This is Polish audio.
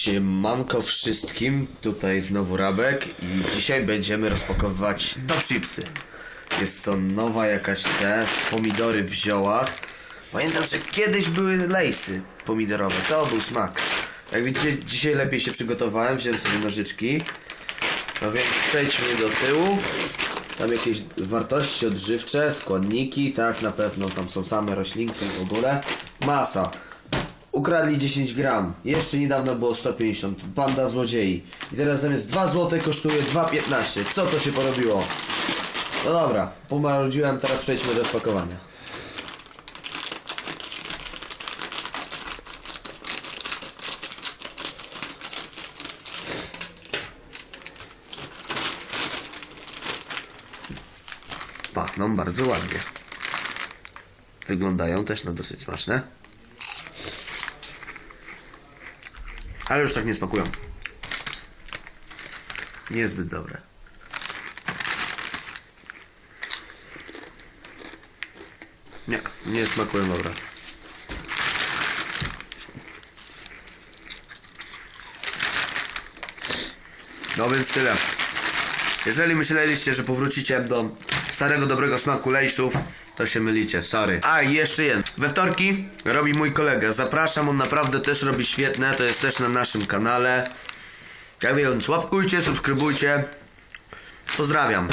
Siemanko wszystkim, tutaj znowu Rabek i dzisiaj będziemy rozpakowywać Top Chipsy. Jest to nowa jakaś te, pomidory w ziołach. Pamiętam, że kiedyś były lejsy pomidorowe, to był smak. Jak widzicie, dzisiaj lepiej się przygotowałem, wziąłem sobie nożyczki. No więc przejdźmy do tyłu. Tam jakieś wartości odżywcze, składniki, tak na pewno tam są same roślinki w ogóle. Masa. Ukradli 10 gram. Jeszcze niedawno było 150. Banda złodziei. I teraz zamiast 2 zł kosztuje 2,15. Co to się porobiło? No dobra, pomarudziłem, teraz przejdźmy do spakowania. Pachną bardzo ładnie. Wyglądają też na dosyć smaczne. Ale już tak nie smakują. Niezbyt dobre. Nie, nie smakują dobre. No więc tyle. Jeżeli myśleliście, że powrócicie do starego, dobrego smaku lejsów, to się mylicie, sorry. A, i jeszcze jeden. We wtorki robi mój kolega. Zapraszam, on naprawdę też robi świetne. To jest też na naszym kanale. Tak więc łapkujcie, subskrybujcie. Pozdrawiam.